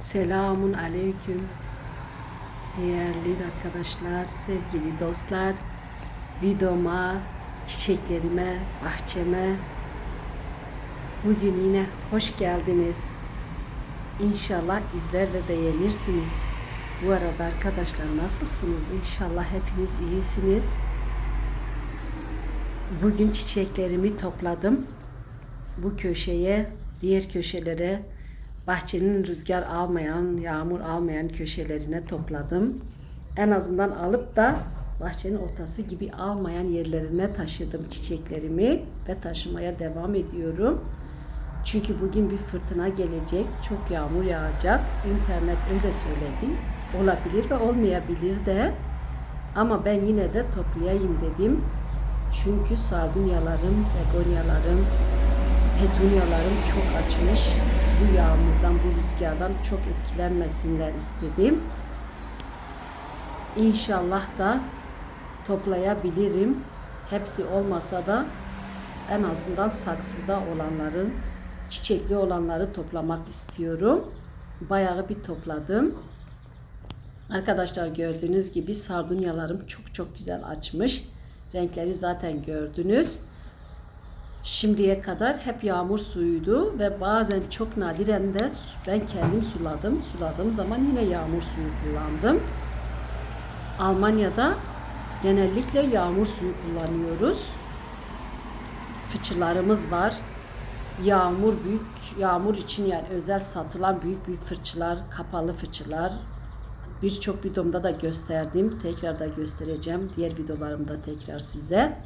Selamun aleyküm. Değerli arkadaşlar, sevgili dostlar, videoma, çiçeklerime, bahçeme bugün yine hoş geldiniz. İnşallah izler ve beğenirsiniz. Bu arada arkadaşlar nasılsınız? İnşallah hepiniz iyisiniz. Bugün çiçeklerimi topladım. Bu köşeye, diğer köşelere bahçenin rüzgar almayan, yağmur almayan köşelerine topladım. En azından alıp da bahçenin ortası gibi almayan yerlerine taşıdım çiçeklerimi ve taşımaya devam ediyorum. Çünkü bugün bir fırtına gelecek, çok yağmur yağacak. İnternet öyle söyledi. Olabilir ve olmayabilir de. Ama ben yine de toplayayım dedim. Çünkü sardunyalarım, begonyalarım, petunyalarım çok açmış. Bu yağmurdan, bu rüzgardan çok etkilenmesinler istedim. İnşallah da toplayabilirim. Hepsi olmasa da en azından saksıda olanların, çiçekli olanları toplamak istiyorum. Bayağı bir topladım. Arkadaşlar gördüğünüz gibi sardunyalarım çok çok güzel açmış. Renkleri zaten gördünüz. Şimdiye kadar hep yağmur suyuydu ve bazen çok nadiren de ben kendim suladım. Suladığım zaman yine yağmur suyu kullandım. Almanya'da genellikle yağmur suyu kullanıyoruz. Fıçılarımız var. Yağmur büyük yağmur için yani özel satılan büyük büyük fırçalar, kapalı fırçalar. Birçok videomda da gösterdim. Tekrar da göstereceğim. Diğer videolarımda tekrar size.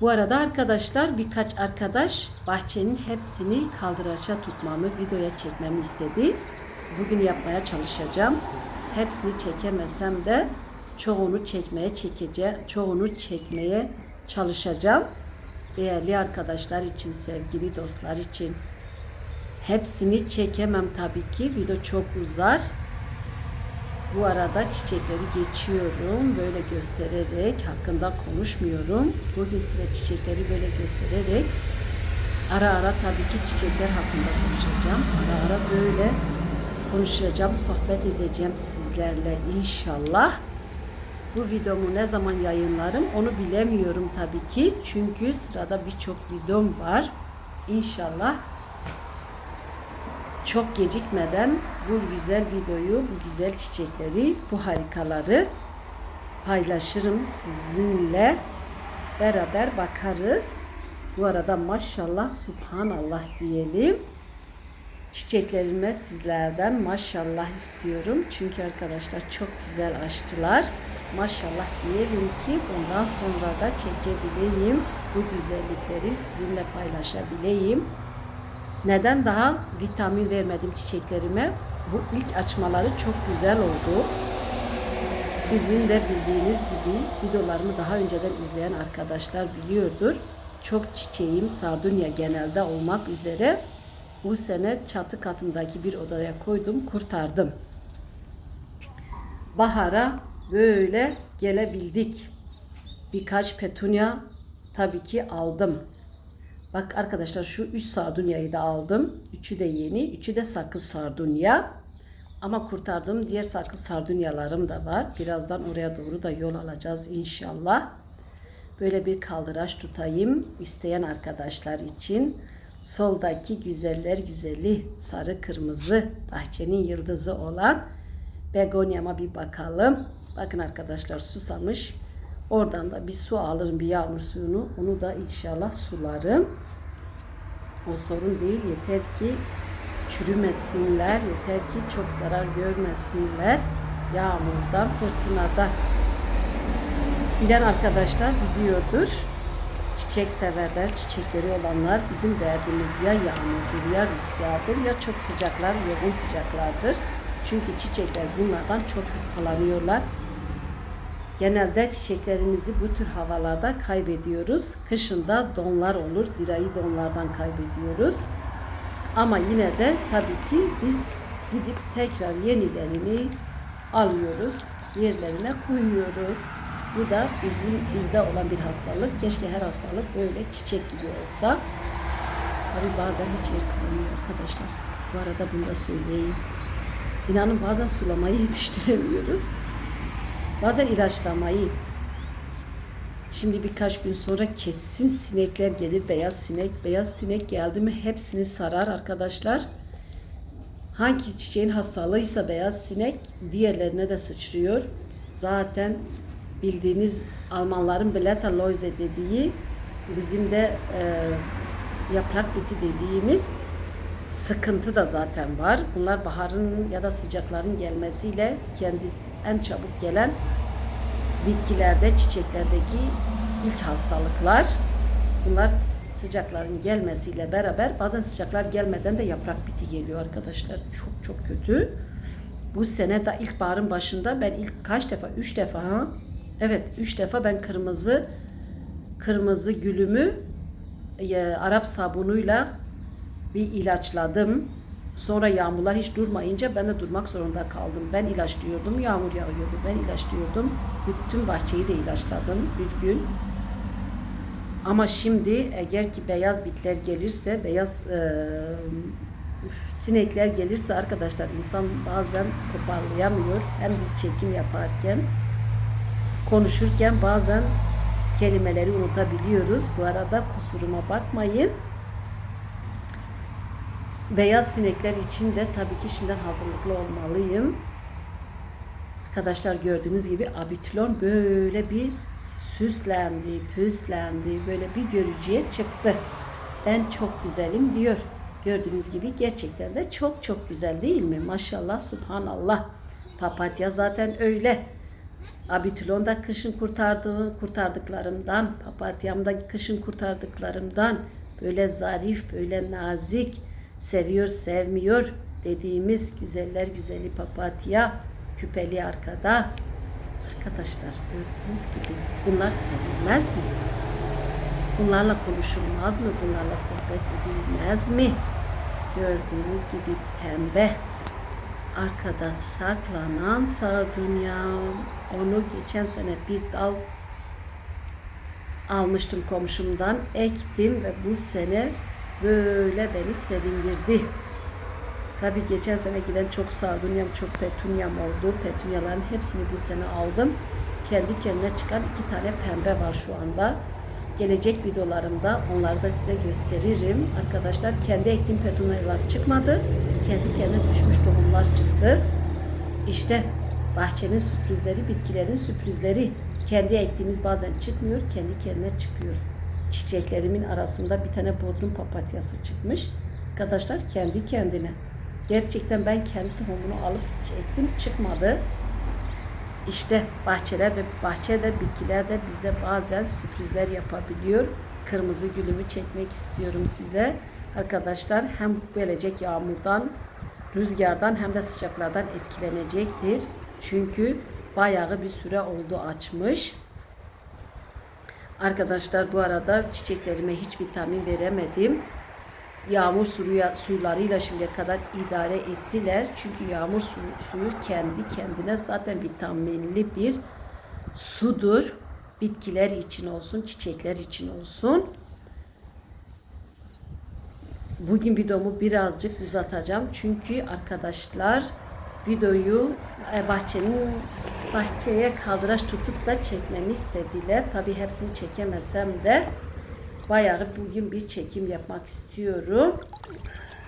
Bu arada arkadaşlar birkaç arkadaş bahçenin hepsini kaldıraça tutmamı, videoya çekmemi istedi. Bugün yapmaya çalışacağım. Hepsini çekemesem de çoğunu çekmeye çekeceğim. Çoğunu çekmeye çalışacağım. Değerli arkadaşlar için, sevgili dostlar için hepsini çekemem tabii ki. Video çok uzar. Bu arada çiçekleri geçiyorum. Böyle göstererek hakkında konuşmuyorum. Bugün size çiçekleri böyle göstererek ara ara tabii ki çiçekler hakkında konuşacağım. Ara ara böyle konuşacağım, sohbet edeceğim sizlerle inşallah. Bu videomu ne zaman yayınlarım onu bilemiyorum tabii ki. Çünkü sırada birçok videom var. İnşallah çok gecikmeden bu güzel videoyu, bu güzel çiçekleri, bu harikaları paylaşırım sizinle. Beraber bakarız. Bu arada maşallah, subhanallah diyelim. Çiçeklerime sizlerden maşallah istiyorum. Çünkü arkadaşlar çok güzel açtılar. Maşallah diyelim ki bundan sonra da çekebileyim. Bu güzellikleri sizinle paylaşabileyim. Neden daha vitamin vermedim çiçeklerime? Bu ilk açmaları çok güzel oldu. Sizin de bildiğiniz gibi videolarımı daha önceden izleyen arkadaşlar biliyordur. Çok çiçeğim sardunya genelde olmak üzere bu sene çatı katındaki bir odaya koydum, kurtardım. Bahara böyle gelebildik. Birkaç petunya tabii ki aldım. Bak arkadaşlar şu 3 sardunyayı da aldım. Üçü de yeni, üçü de sakız sardunya. Ama kurtardığım diğer sakız sardunyalarım da var. Birazdan oraya doğru da yol alacağız inşallah. Böyle bir kaldıraç tutayım isteyen arkadaşlar için. Soldaki güzeller güzeli sarı kırmızı bahçenin yıldızı olan begonyama bir bakalım. Bakın arkadaşlar susamış. Oradan da bir su alırım bir yağmur suyunu. Onu da inşallah sularım. O sorun değil. Yeter ki çürümesinler. Yeter ki çok zarar görmesinler. Yağmurdan, fırtınada. Bilen arkadaşlar biliyordur. Çiçek severler, çiçekleri olanlar bizim derdimiz ya yağmurdur ya rüzgardır ya çok sıcaklar, yoğun sıcaklardır. Çünkü çiçekler bunlardan çok hırpalanıyorlar. Genelde çiçeklerimizi bu tür havalarda kaybediyoruz. Kışında donlar olur, zirai donlardan kaybediyoruz. Ama yine de tabii ki biz gidip tekrar yenilerini alıyoruz, yerlerine koyuyoruz. Bu da bizim bizde olan bir hastalık. Keşke her hastalık böyle çiçek gibi olsa. Tabii bazen hiç yer kalmıyor arkadaşlar. Bu arada bunu da söyleyeyim. İnanın bazen sulamayı yetiştiremiyoruz. Bazen ilaçlamayı. Şimdi birkaç gün sonra kesin sinekler gelir. Beyaz sinek. Beyaz sinek geldi mi hepsini sarar arkadaşlar. Hangi çiçeğin hastalığıysa beyaz sinek diğerlerine de sıçrıyor. Zaten bildiğiniz Almanların Blätter Läuse dediği bizim de e, yaprak biti dediğimiz sıkıntı da zaten var. Bunlar baharın ya da sıcakların gelmesiyle kendisi en çabuk gelen bitkilerde, çiçeklerdeki ilk hastalıklar. Bunlar sıcakların gelmesiyle beraber bazen sıcaklar gelmeden de yaprak biti geliyor arkadaşlar. Çok çok kötü. Bu sene de ilkbaharın başında ben ilk kaç defa? Üç defa ha? Evet, üç defa ben kırmızı kırmızı gülümü e, Arap sabunuyla bir ilaçladım. Sonra yağmurlar hiç durmayınca ben de durmak zorunda kaldım. Ben ilaçlıyordum, yağmur yağıyordu. Ben ilaçlıyordum. Bütün bahçeyi de ilaçladım bir gün. Ama şimdi eğer ki beyaz bitler gelirse, beyaz e, sinekler gelirse arkadaşlar insan bazen toparlayamıyor. Hem bir çekim yaparken, konuşurken bazen kelimeleri unutabiliyoruz. Bu arada kusuruma bakmayın. Beyaz sinekler için de tabii ki şimdiden hazırlıklı olmalıyım. Arkadaşlar gördüğünüz gibi abitülon böyle bir süslendi, püslendi, böyle bir görücüye çıktı. Ben çok güzelim diyor. Gördüğünüz gibi gerçekten de çok çok güzel değil mi? Maşallah, subhanallah. Papatya zaten öyle. Abitülon da kışın kurtardığı, kurtardıklarımdan, papatyam da kışın kurtardıklarımdan böyle zarif, böyle nazik, seviyor, sevmiyor dediğimiz güzeller güzeli papatya, küpeli arkada. Arkadaşlar gördüğünüz gibi bunlar sevilmez mi? Bunlarla konuşulmaz mı? Bunlarla sohbet edilmez mi? Gördüğünüz gibi pembe arkada saklanan sardunya. Onu geçen sene bir dal almıştım komşumdan, ektim ve bu sene böyle beni sevindirdi. Tabii geçen sene giden çok sardunyam, çok petunyam oldu. Petunyaların hepsini bu sene aldım. Kendi kendine çıkan iki tane pembe var şu anda. Gelecek videolarımda onları da size gösteririm. Arkadaşlar kendi ektiğim petunyalar çıkmadı. Kendi kendine düşmüş tohumlar çıktı. İşte bahçenin sürprizleri, bitkilerin sürprizleri. Kendi ektiğimiz bazen çıkmıyor, kendi kendine çıkıyor. Çiçeklerimin arasında bir tane bodrum papatyası çıkmış. Arkadaşlar kendi kendine. Gerçekten ben kendi tohumunu alıp ektim çıkmadı. İşte bahçeler ve bahçede bitkiler de bize bazen sürprizler yapabiliyor. Kırmızı gülümü çekmek istiyorum size. Arkadaşlar hem gelecek yağmurdan, rüzgardan hem de sıcaklardan etkilenecektir. Çünkü bayağı bir süre oldu açmış. Arkadaşlar bu arada çiçeklerime hiç vitamin veremedim. Yağmur suyu, suylarıyla şimdiye kadar idare ettiler. Çünkü yağmur suyu, suyu kendi kendine zaten vitaminli bir sudur. Bitkiler için olsun, çiçekler için olsun. Bugün videomu birazcık uzatacağım. Çünkü arkadaşlar videoyu e, bahçenin bahçeye kaldıraç tutup da çekmemi istediler. Tabii hepsini çekemesem de bayağı bugün bir çekim yapmak istiyorum.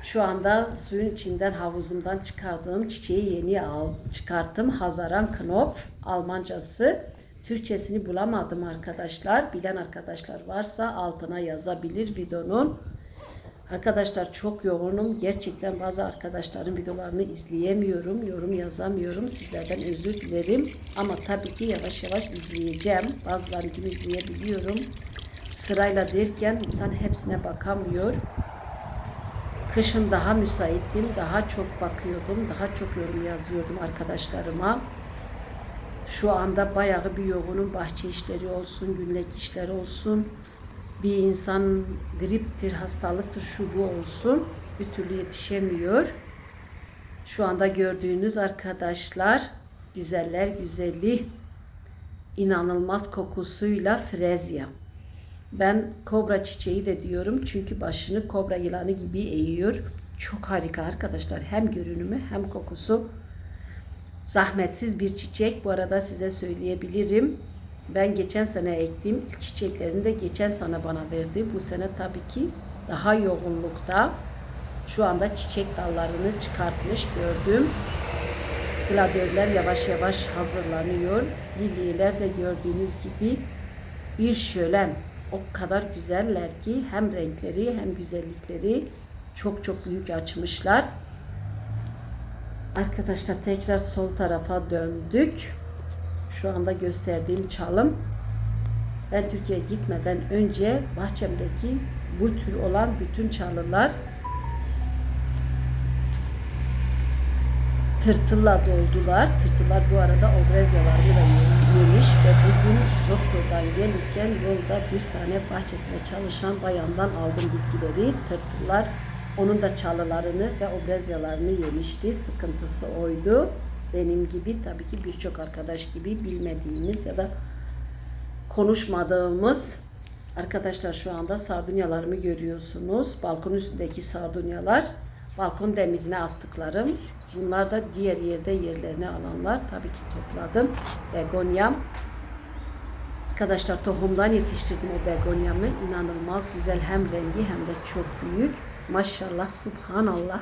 Şu anda suyun içinden havuzumdan çıkardığım çiçeği yeni al, çıkarttım. Hazaran Knopf Almancası. Türkçesini bulamadım arkadaşlar. Bilen arkadaşlar varsa altına yazabilir videonun. Arkadaşlar çok yoğunum. Gerçekten bazı arkadaşların videolarını izleyemiyorum. Yorum yazamıyorum. Sizlerden özür dilerim. Ama tabii ki yavaş yavaş izleyeceğim. Bazılarını izleyebiliyorum. Sırayla derken insan hepsine bakamıyor. Kışın daha müsaittim. Daha çok bakıyordum. Daha çok yorum yazıyordum arkadaşlarıma. Şu anda bayağı bir yoğunum. Bahçe işleri olsun, günlük işler olsun bir insan griptir, hastalıktır, şu bu olsun bir türlü yetişemiyor. Şu anda gördüğünüz arkadaşlar güzeller güzeli inanılmaz kokusuyla frezya. Ben kobra çiçeği de diyorum çünkü başını kobra yılanı gibi eğiyor. Çok harika arkadaşlar. Hem görünümü hem kokusu. Zahmetsiz bir çiçek. Bu arada size söyleyebilirim. Ben geçen sene ektim. İlk çiçeklerini de geçen sene bana verdi. Bu sene tabii ki daha yoğunlukta. Şu anda çiçek dallarını çıkartmış gördüm. Gladörler yavaş yavaş hazırlanıyor. Lilyeler de gördüğünüz gibi bir şölen. O kadar güzeller ki hem renkleri hem güzellikleri çok çok büyük açmışlar. Arkadaşlar tekrar sol tarafa döndük. Şu anda gösterdiğim çalım. Ben Türkiye'ye gitmeden önce bahçemdeki bu tür olan bütün çalılar tırtılla doldular. Tırtıllar bu arada obrezyalarını da yemiş ve bugün doktordan gelirken yolda bir tane bahçesinde çalışan bayandan aldım bilgileri. Tırtıllar onun da çalılarını ve obrezyalarını yemişti. Sıkıntısı oydu. Benim gibi tabii ki birçok arkadaş gibi bilmediğimiz ya da konuşmadığımız arkadaşlar şu anda sardunyalarımı görüyorsunuz. Balkon üstündeki sardunyalar balkon demirine astıklarım. Bunlar da diğer yerde yerlerini alanlar. Tabii ki topladım. Begonyam. Arkadaşlar tohumdan yetiştirdim o begonyamı. İnanılmaz güzel hem rengi hem de çok büyük. Maşallah, subhanallah.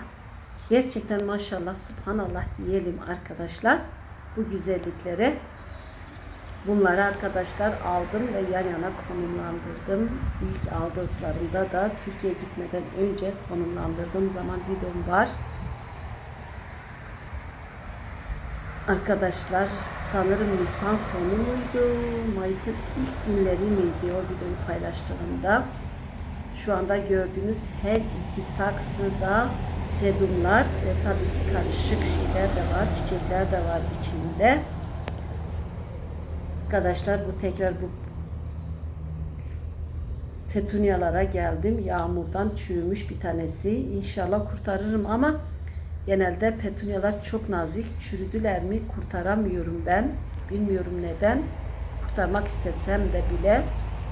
Gerçekten maşallah, subhanallah diyelim arkadaşlar. Bu güzelliklere Bunları arkadaşlar aldım ve yan yana konumlandırdım. İlk aldıklarımda da Türkiye'ye gitmeden önce konumlandırdığım zaman videom var. Arkadaşlar sanırım Nisan sonu muydu? Mayıs'ın ilk günleri miydi o videoyu paylaştığımda? Şu anda gördüğünüz her iki saksıda sedumlar, tabii ki karışık şeyler de var, çiçekler de var içinde. Arkadaşlar bu tekrar bu petunyalara geldim. Yağmurdan çürümüş bir tanesi. İnşallah kurtarırım ama genelde petunyalar çok nazik. Çürüdüler mi kurtaramıyorum ben. Bilmiyorum neden. Kurtarmak istesem de bile.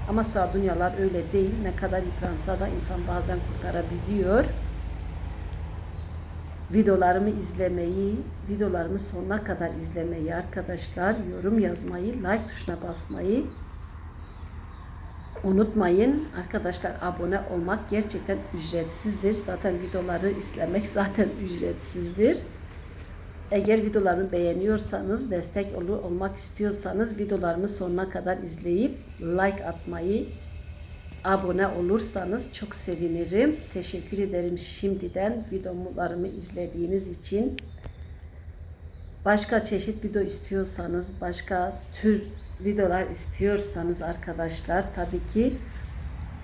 Ama sardunyalar öyle değil. Ne kadar yıpransa da insan bazen kurtarabiliyor videolarımı izlemeyi, videolarımı sonuna kadar izlemeyi arkadaşlar, yorum yazmayı, like tuşuna basmayı unutmayın. Arkadaşlar abone olmak gerçekten ücretsizdir. Zaten videoları izlemek zaten ücretsizdir. Eğer videolarımı beğeniyorsanız, destek olmak istiyorsanız videolarımı sonuna kadar izleyip like atmayı abone olursanız çok sevinirim. Teşekkür ederim şimdiden videolarımı izlediğiniz için. Başka çeşit video istiyorsanız, başka tür videolar istiyorsanız arkadaşlar tabii ki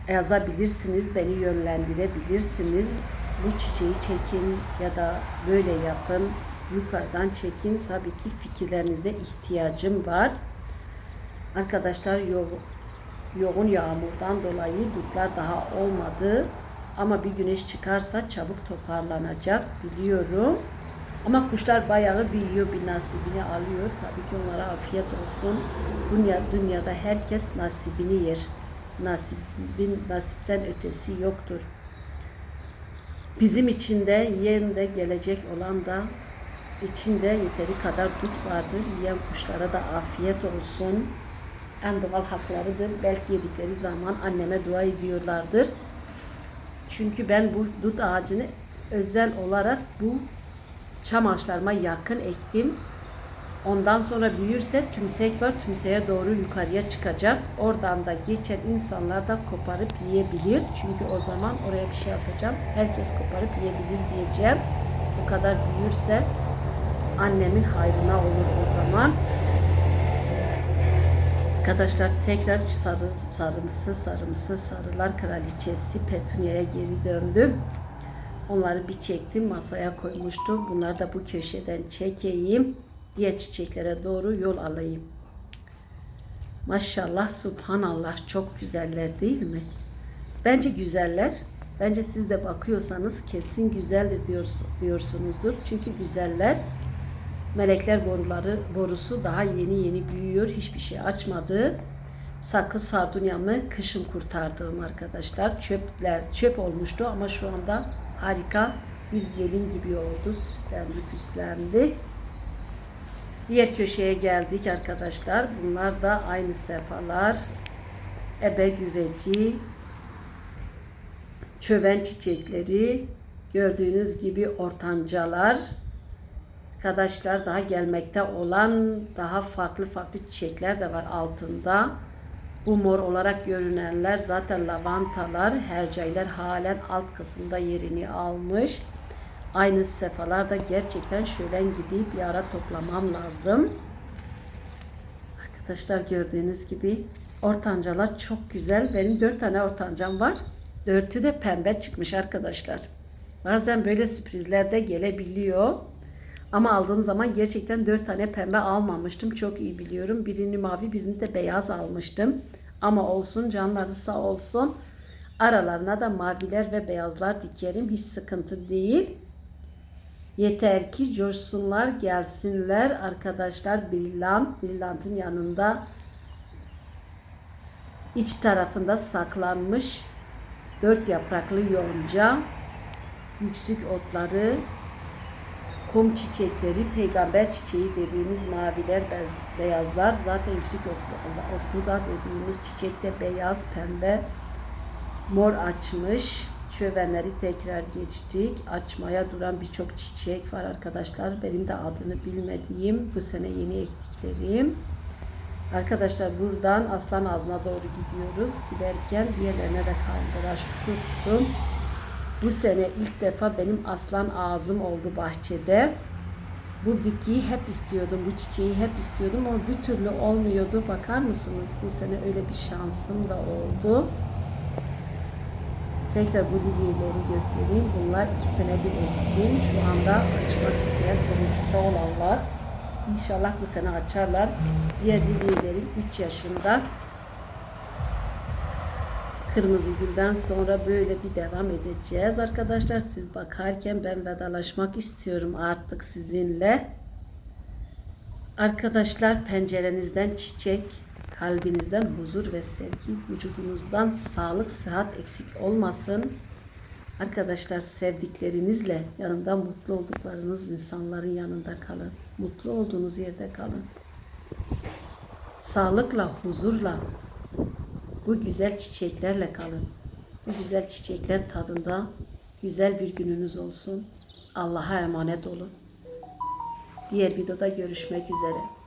yazabilirsiniz, beni yönlendirebilirsiniz. Bu çiçeği çekin ya da böyle yapın, yukarıdan çekin. Tabii ki fikirlerinize ihtiyacım var. Arkadaşlar yoğun yağmurdan dolayı dutlar daha olmadı. Ama bir güneş çıkarsa çabuk toparlanacak biliyorum. Ama kuşlar bayağı bir yiyor, bir nasibini alıyor. Tabii ki onlara afiyet olsun. Dünya, dünyada herkes nasibini yer. Nasibin, nasipten ötesi yoktur. Bizim yiyen de gelecek olan da içinde yeteri kadar dut vardır. Yiyen kuşlara da afiyet olsun en doğal haklarıdır. Belki yedikleri zaman anneme dua ediyorlardır. Çünkü ben bu dut ağacını özel olarak bu çam ağaçlarıma yakın ektim. Ondan sonra büyürse tümsek var. Tümseğe doğru yukarıya çıkacak. Oradan da geçen insanlar da koparıp yiyebilir. Çünkü o zaman oraya bir şey asacağım. Herkes koparıp yiyebilir diyeceğim. Bu kadar büyürse annemin hayrına olur o zaman. Arkadaşlar tekrar sarı, sarımsı sarımsı sarılar kraliçesi Petunia'ya geri döndüm. Onları bir çektim masaya koymuştum. Bunları da bu köşeden çekeyim. Diğer çiçeklere doğru yol alayım. Maşallah subhanallah çok güzeller değil mi? Bence güzeller. Bence siz de bakıyorsanız kesin güzeldir diyorsunuzdur. Çünkü güzeller. Melekler boruları borusu daha yeni yeni büyüyor. Hiçbir şey açmadı. sakız sardunyamı kışın kurtardığım arkadaşlar. Çöpler çöp olmuştu ama şu anda harika bir gelin gibi oldu. Süslendi püslendi. Diğer köşeye geldik arkadaşlar. Bunlar da aynı sefalar. Ebe güveci, çöven çiçekleri, gördüğünüz gibi ortancalar. Arkadaşlar daha gelmekte olan daha farklı farklı çiçekler de var altında. Bu mor olarak görünenler zaten lavantalar, hercailer halen alt kısımda yerini almış. Aynı sefalar da gerçekten şölen gibi bir ara toplamam lazım. Arkadaşlar gördüğünüz gibi ortancalar çok güzel. Benim dört tane ortancam var. Dörtü de pembe çıkmış arkadaşlar. Bazen böyle sürprizler de gelebiliyor. Ama aldığım zaman gerçekten dört tane pembe almamıştım. Çok iyi biliyorum. Birini mavi birini de beyaz almıştım. Ama olsun canları sağ olsun. Aralarına da maviler ve beyazlar dikerim. Hiç sıkıntı değil. Yeter ki coşsunlar, gelsinler arkadaşlar. Brillant, brillantın yanında iç tarafında saklanmış dört yapraklı yonca, yüksük otları, kum çiçekleri, peygamber çiçeği dediğimiz maviler, beyazlar zaten yüksük otlu, otlu da dediğimiz çiçek de beyaz, pembe, mor açmış. Çövenleri tekrar geçtik. Açmaya duran birçok çiçek var arkadaşlar. Benim de adını bilmediğim, bu sene yeni ektiklerim. Arkadaşlar buradan Aslan Ağzı'na doğru gidiyoruz. Giderken diğerlerine de kaldıraç tuttum. Bu sene ilk defa benim aslan ağzım oldu bahçede. Bu bitkiyi hep istiyordum, bu çiçeği hep istiyordum ama bir türlü olmuyordu. Bakar mısınız? Bu sene öyle bir şansım da oldu. Tekrar bu lilyeleri göstereyim. Bunlar iki senedir ektim. Şu anda açmak isteyen tomurcukta olanlar. İnşallah bu sene açarlar. Diğer lilyelerim 3 yaşında. Kırmızı gülden sonra böyle bir devam edeceğiz arkadaşlar. Siz bakarken ben vedalaşmak istiyorum artık sizinle. Arkadaşlar pencerenizden çiçek, kalbinizden huzur ve sevgi, vücudunuzdan sağlık, sıhhat eksik olmasın. Arkadaşlar sevdiklerinizle yanında mutlu olduklarınız insanların yanında kalın. Mutlu olduğunuz yerde kalın. Sağlıkla, huzurla, bu güzel çiçeklerle kalın. Bu güzel çiçekler tadında güzel bir gününüz olsun. Allah'a emanet olun. Diğer videoda görüşmek üzere.